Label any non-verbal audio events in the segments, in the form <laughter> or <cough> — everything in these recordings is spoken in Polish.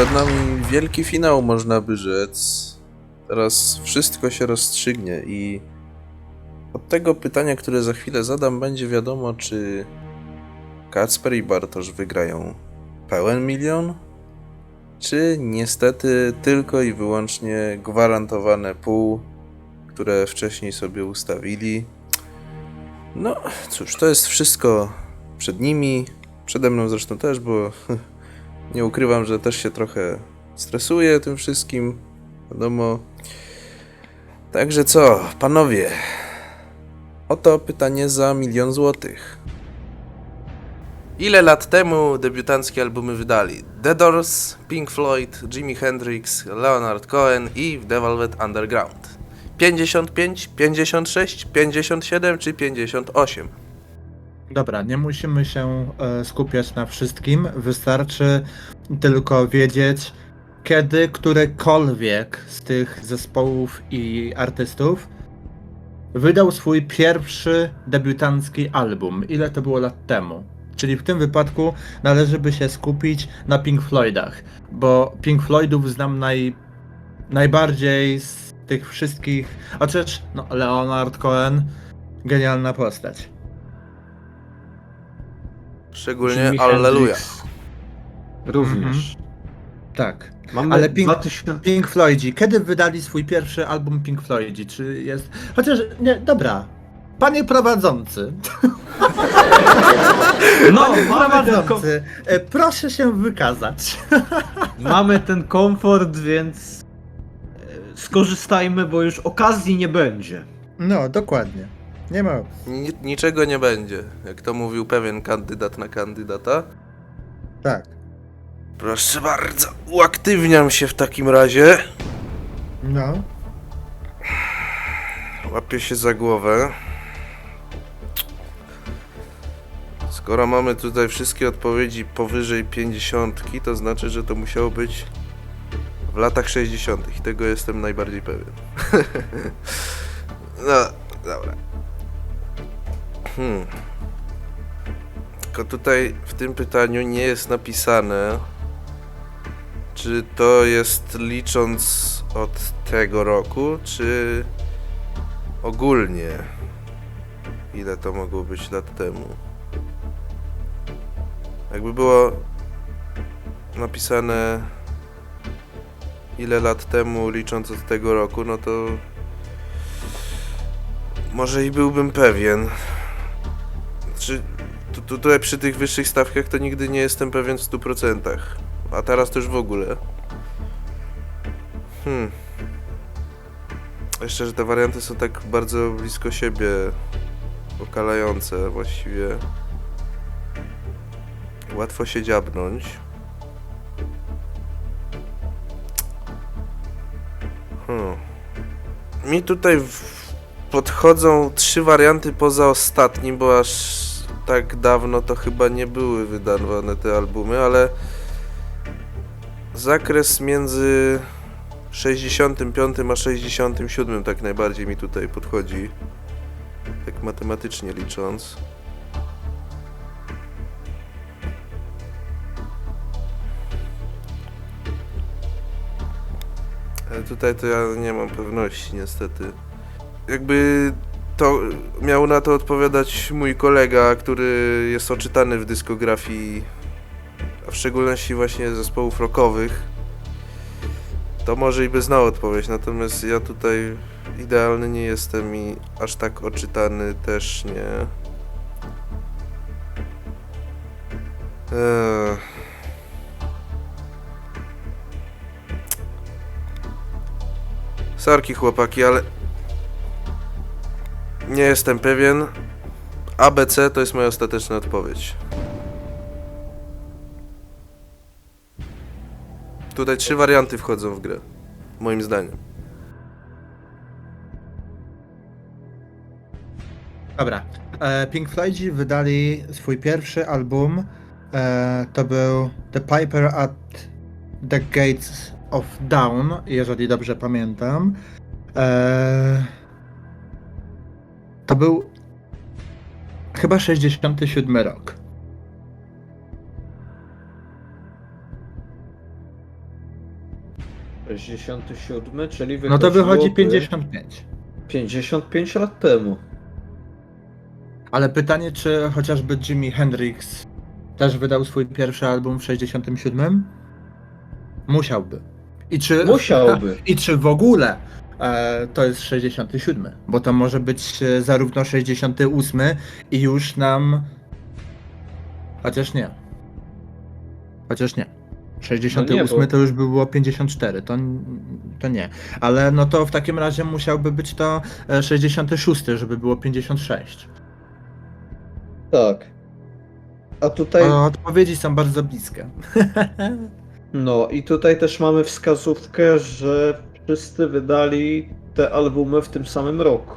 Przed nami wielki finał, można by rzec. Teraz wszystko się rozstrzygnie i od tego pytania, które za chwilę zadam, będzie wiadomo, czy Kacper i Bartosz wygrają pełen milion, czy niestety tylko i wyłącznie gwarantowane pół, które wcześniej sobie ustawili. No cóż, to jest wszystko przed nimi, przede mną zresztą też, bo <laughs> nie ukrywam, że też się trochę stresuję tym wszystkim. Wiadomo. Także co, panowie? Oto pytanie za milion złotych. Ile lat temu debiutanckie albumy wydali The Doors, Pink Floyd, Jimi Hendrix, Leonard Cohen i The Velvet Underground? 55, 56, 57 czy 58? Dobra, nie musimy się e, skupiać na wszystkim. Wystarczy tylko wiedzieć, kiedy którykolwiek z tych zespołów i artystów wydał swój pierwszy debiutancki album. Ile to było lat temu? Czyli w tym wypadku należy by się skupić na Pink Floydach, bo Pink Floydów znam naj, najbardziej z tych wszystkich. Przecież no, Leonard Cohen, genialna postać. Szczególnie Jimi Alleluja. Hendrix Również. Tak. Mamy Ale Pink- 2000... Pink Floydzi. Kiedy wydali swój pierwszy album Pink Floydzi? Czy jest. Chociaż nie, dobra. Panie prowadzący. <laughs> No, Panie mamy ten, kom... prowadzący. e, Proszę się wykazać. <laughs> mamy ten komfort, więc e, skorzystajmy, bo już okazji nie będzie. No, dokładnie. Nie ma. Ni- niczego nie będzie, jak to mówił pewien kandydat na kandydata. Tak. Proszę bardzo, uaktywniam się w takim razie. No. Łapię się za głowę. Skoro mamy tutaj wszystkie odpowiedzi powyżej 50, to znaczy, że to musiało być w latach 60. i tego jestem najbardziej pewien. <laughs> no, dobra. Hmm. Tylko tutaj w tym pytaniu nie jest napisane, czy to jest licząc od tego roku, czy ogólnie ile to mogło być lat temu. Jakby było napisane ile lat temu licząc od tego roku, no to może i byłbym pewien. Tu, tutaj przy tych wyższych stawkach to nigdy nie jestem pewien w 100%. A teraz już w ogóle. Hmm. Jeszcze, że te warianty są tak bardzo blisko siebie, okalające właściwie. Łatwo się dziabnąć. Hmm. Mi tutaj w... podchodzą trzy warianty poza ostatnim, bo aż tak dawno to chyba nie były wydawane te albumy, ale zakres między 65 a 67 tak najbardziej mi tutaj podchodzi. Tak matematycznie licząc. Ale tutaj to ja nie mam pewności niestety. Jakby to miał na to odpowiadać mój kolega, który jest oczytany w dyskografii, a w szczególności właśnie zespołów rockowych to może i by znał odpowiedź, natomiast ja tutaj idealny nie jestem i aż tak oczytany też nie. Eee. Sorki chłopaki, ale nie jestem pewien. ABC to jest moja ostateczna odpowiedź. Tutaj trzy warianty wchodzą w grę. Moim zdaniem. Dobra. E, Pink Floydzi wydali swój pierwszy album. E, to był The Piper at the Gates of Dawn, jeżeli dobrze pamiętam. E, to był chyba 67 rok. 67, czyli No to wychodzi wychodziłoby 55. 55 lat temu. Ale pytanie, czy chociażby Jimi Hendrix też wydał swój pierwszy album w 67? Musiałby. I czy, Musiałby. <laughs> I czy w ogóle to jest 67? Bo to może być e, zarówno 68 i już nam. Chociaż nie. Chociaż nie. 68 No nie, bo- to już by było 54, to, to nie. Ale no to w takim razie musiałby być to e, 66, żeby było 56. Tak. A tutaj, O, odpowiedzi są bardzo bliskie. <laughs> no i tutaj też mamy wskazówkę, że wszyscy wydali te albumy w tym samym roku.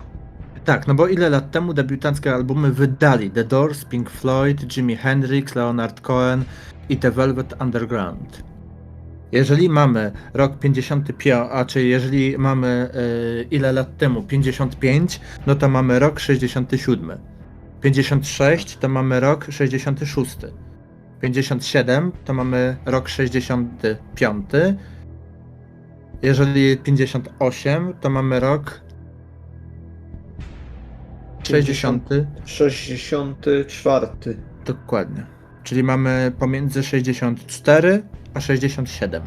Tak, no bo ile lat temu debiutanckie albumy wydali The Doors, Pink Floyd, Jimi Hendrix, Leonard Cohen i The Velvet Underground? Jeżeli mamy rok 55, a czyli jeżeli mamy y, ile lat temu 55, no to mamy rok 67. 56 to mamy rok 66. 57 to mamy rok 65. Jeżeli 58 to mamy rok 60. 64. Dokładnie. Czyli mamy pomiędzy 64 a 67.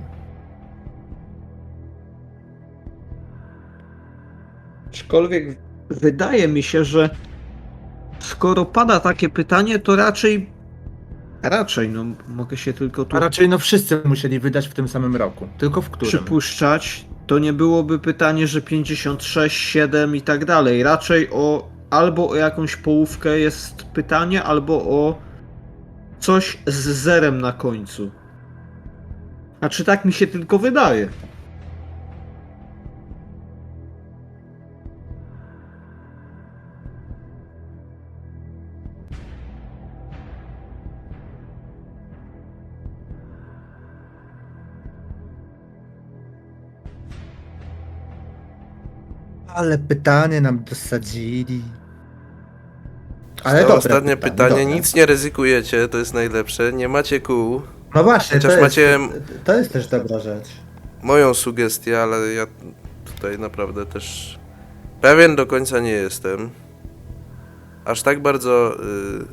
Aczkolwiek wydaje mi się, że skoro pada takie pytanie, to raczej. Raczej, no mogę się tylko tu A raczej no wszyscy musieli wydać w tym samym roku. Tylko w którym? przypuszczać. To nie byłoby pytanie, że 56, 7 i tak dalej. Raczej o albo o jakąś połówkę jest pytanie, albo o coś z zerem na końcu. A czy tak mi się tylko wydaje? Ale pytanie nam dosadzili. Ale dobre ostatnie pytanie, dobre. nic nie ryzykujecie, to jest najlepsze. Nie macie kół. No właśnie, to, macie- jest, to jest też dobra rzecz. Moją sugestię, ale ja tutaj naprawdę też pewien do końca nie jestem. Aż tak bardzo y,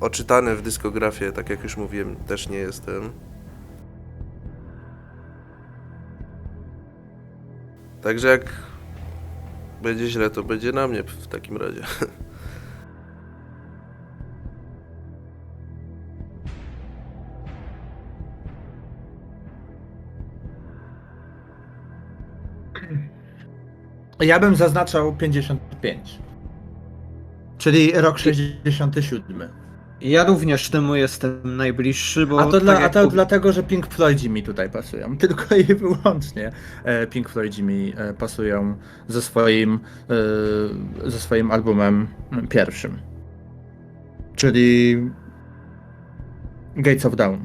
oczytany w dyskografię, tak jak już mówiłem, też nie jestem. Także jak będzie źle, to będzie na mnie w takim razie. <laughs> Ja bym zaznaczał 55. Czyli rok 67. Ja również temu jestem najbliższy, bo A to, dla, tak a to dlatego, że Pink Floydzi mi tutaj pasują. <laughs> Tylko i wyłącznie e, Pink Floydzi mi e, pasują ze swoim, e, ze swoim albumem pierwszym. Czyli Gates of Dawn.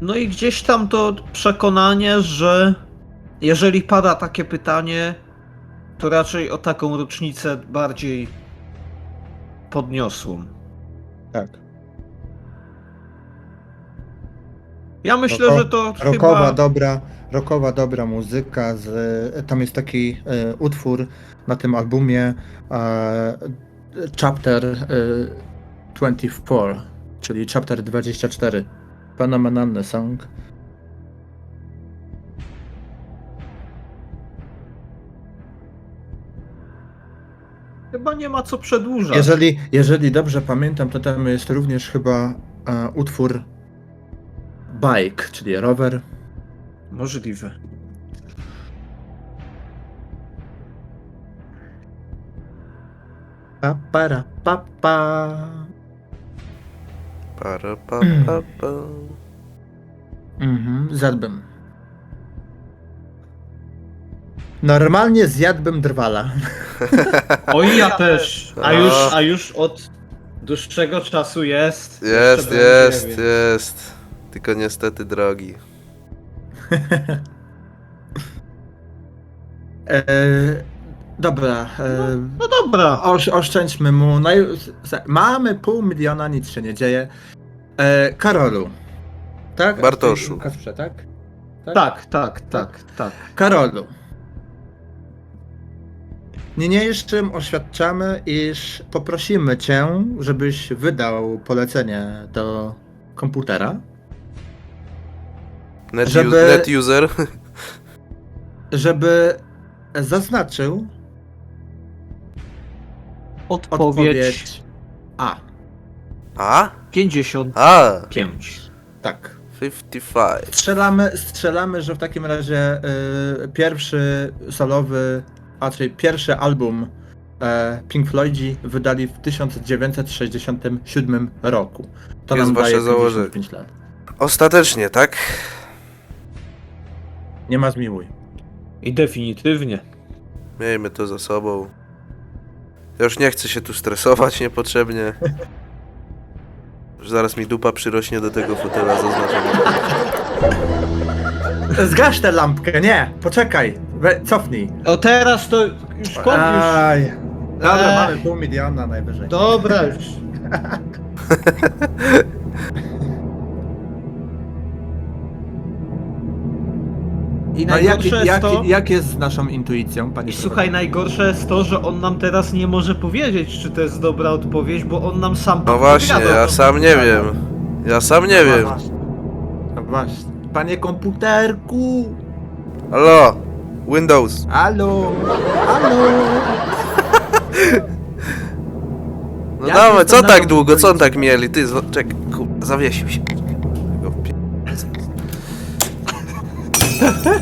No i gdzieś tam to przekonanie, że jeżeli pada takie pytanie, to raczej o taką rocznicę bardziej podniosłą. Tak. Ja myślę, Roko- że to Rokowa, chyba... dobra, rokowa, dobra muzyka. Z, tam jest taki e, utwór na tym albumie e, Chapter e, 24, czyli Chapter 24. Fenomenalny song. Chyba nie ma co przedłużać. Jeżeli, jeżeli dobrze pamiętam, to tam jest również chyba e, utwór Bike, czyli rower. Możliwe. Pa, para, pa, pa. Para, pa, pa, pa. Mhm, zjadłbym. Normalnie zjadłbym drwala. <laughs> Oj, ja też. A No. już, a już od dłuższego czasu jest. Jest, Jeszcze będzie, jest, więc- jest. Tylko niestety drogi. <laughs> E, dobra. E, No dobra. osz, oszczędźmy mu. Naj, mamy pół miliona, nic się nie dzieje. E, Karolu. Tak? Bartoszu. Kasprze, tak? Tak, tak, tak, tak. Karolu. Niniejszym oświadczamy, iż poprosimy cię, żebyś wydał polecenie do komputera, Net, Żeby- u- net user. żeby zaznaczył Odpowiedź odpowiedź A. A? 55. A! Tak. 55. Strzelamy, strzelamy, że w takim razie y, pierwszy solowy, a czyli pierwszy album e, Pink Floydzi wydali w 1967 roku. To Jest nam wasze daje założenie. 55 lat. Ostatecznie, tak? Nie ma zmiłuj. I definitywnie. Miejmy to za sobą. Ja już nie chcę się tu stresować niepotrzebnie. Już zaraz mi dupa przyrośnie do tego fotela zaznaczonego. Zgaś tę lampkę, nie! Poczekaj! We, cofnij. O teraz to już kończysz. Aj. Dobra, Eee. mamy pół miliona najwyżej. Dobra już. <laughs> I No najgorsze jak, jest jak, to... jak jest z naszą intuicją, panie I słuchaj, najgorsze jest to, że on nam teraz nie może powiedzieć, czy to jest dobra odpowiedź, bo on nam sam No właśnie, podpowiada. ja sam nie wiem. Ja sam nie wiem. No właśnie. Panie komputerku! Halo? Windows. Halo! Halo! <laughs> No Ja dawaj, jestem co na tak długo, co on tak mieli? Ty, kurwa, zawiesił się.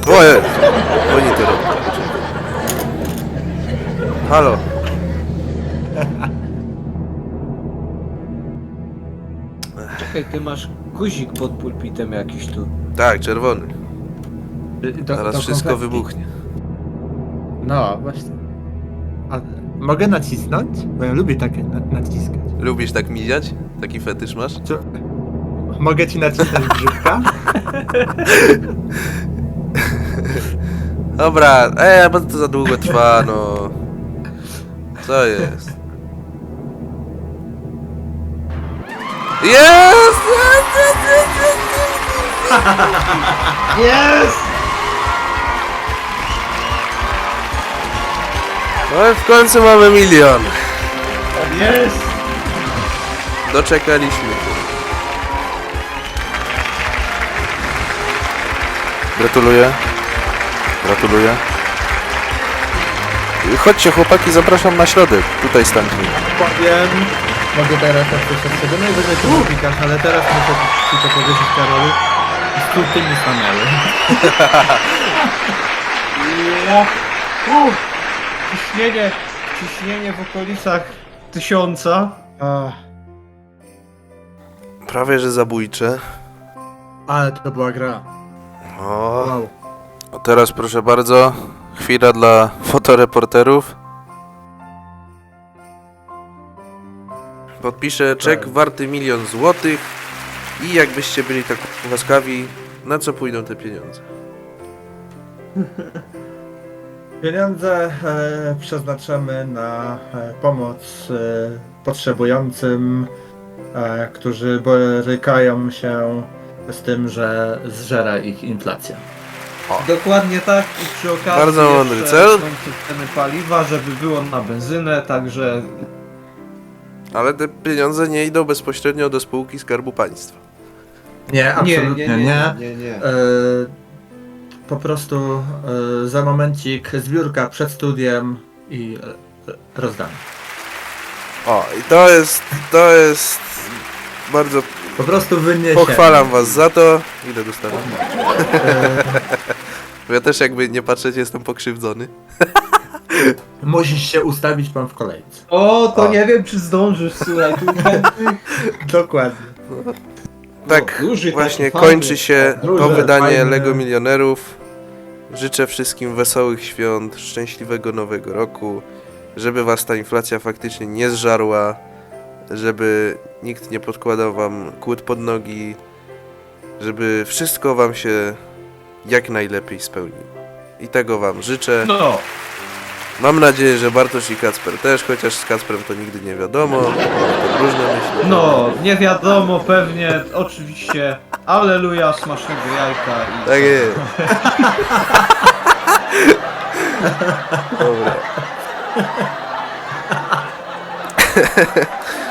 O, jest. Oni to robią. Halo? Czekaj, ty masz guzik pod pulpitem jakiś tu. Tak, czerwony. Do- Zaraz do wszystko konfetti. wybuchnie. No, właśnie. A mogę nacisnąć? Bo ja lubię takie na naciskać. Lubisz tak miziać? Taki fetysz masz? Co? Mogę ci nacisnąć grzybka? <laughs> Dobra, ej, bo to za długo trwa, no. Co jest? Jest! Jest! No i w końcu mamy milion. Jest! Doczekaliśmy się. Gratuluję. Gratuluję. Chodźcie chłopaki, zapraszam na środek. Tutaj stańmy. Powiem. Mogę teraz tak coś od siebie. Najwyżej to publikasz, ale teraz muszę ci to powiedzieć Karolu. Z tu tymi stanęły. <laughs> Ja. Uff, ciśnienie, ciśnienie w okolicach tysiąca. Ach, Prawie że zabójcze. ale to była gra. O, Wow. A teraz proszę bardzo, chwila dla fotoreporterów. Podpiszę czek Tak. warty milion złotych i jakbyście byli tak łaskawi, na co pójdą te pieniądze? <laughs> Pieniądze e, przeznaczamy na e, pomoc e, potrzebującym, e, którzy borykają się z tym, że zżera ich inflacja. Dokładnie tak i przy okazji Bardzo mądry jeszcze cel. są tu ceny paliwa, żeby było na benzynę, także Ale te pieniądze nie idą bezpośrednio do spółki Skarbu Państwa. Nie, absolutnie nie. nie, nie. E, po prostu e, za momencik zbiórka przed studiem i e, rozdanie. O, i to jest, to jest bardzo Po prostu wyniesie. pochwalam was za to. Ile dostanę? E, Ja też jakby nie patrzeć jestem pokrzywdzony. <laughs> musisz się ustawić pan w kolejce. O, to O. nie wiem czy zdążysz, słuchaj, tu chętnych. <laughs> Dokładnie. Tak, duży właśnie taki fajny. kończy się Duże, to wydanie fajne. Lego Milionerów. Życzę wszystkim wesołych świąt, szczęśliwego nowego roku, żeby was ta inflacja faktycznie nie zżarła, żeby nikt nie podkładał wam kłód pod nogi, żeby wszystko wam się jak najlepiej spełniło. I tego wam życzę. No, Mam nadzieję, że Bartosz i Kacper też, chociaż z Kacprem to nigdy nie wiadomo. Różne myśli. no, nie wiadomo, pewnie, oczywiście. Aleluja, smacznego jajka i... Tak jest. <laughs> Dobra. <laughs>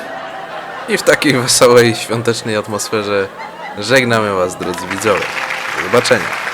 I w takiej wesołej, świątecznej atmosferze żegnamy Was, drodzy widzowie. Do zobaczenia.